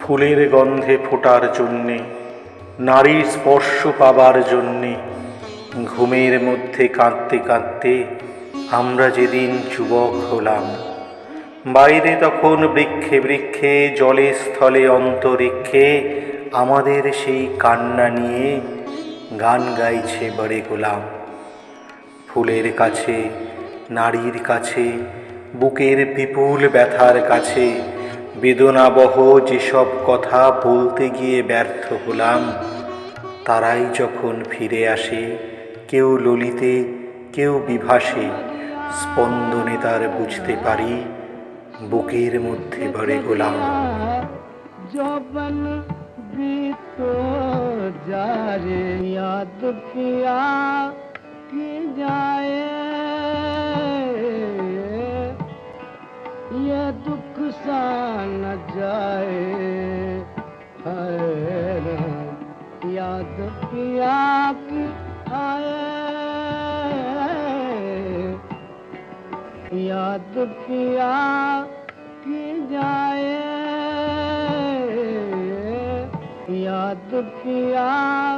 ফুলের গন্ধে ফোটার জন্যে নারীর স্পর্শ পাবার জন্যে, ঘুমের মধ্যে কাঁদতে কাঁদতে আমরা যেদিন যুবক হলাম। বাইরে তখন বৃক্ষে বৃক্ষে, জলে স্থলে অন্তরিক্ষে আমাদের সেই কান্না নিয়ে গান গাইছে বড়ে গোলাম। ফুলের কাছে, নারীর কাছে, বুকের বিপুল ব্যথার কাছে, বেদনাবহ যেসব কথা বলতে গিয়ে ব্যর্থ হলাম, তারাই যখন ফিরে আসে, কেউ ললিতে, কেউ বিভাসে, স্পন্দনে তার বুঝতে পারি, বুকের মধ্যে বড়ে গোলাম। जौबन बीतो जा रे याद किया कि जाए। ये दुख सा न जाए। याद किया कि आए। याद किया जाए याद किया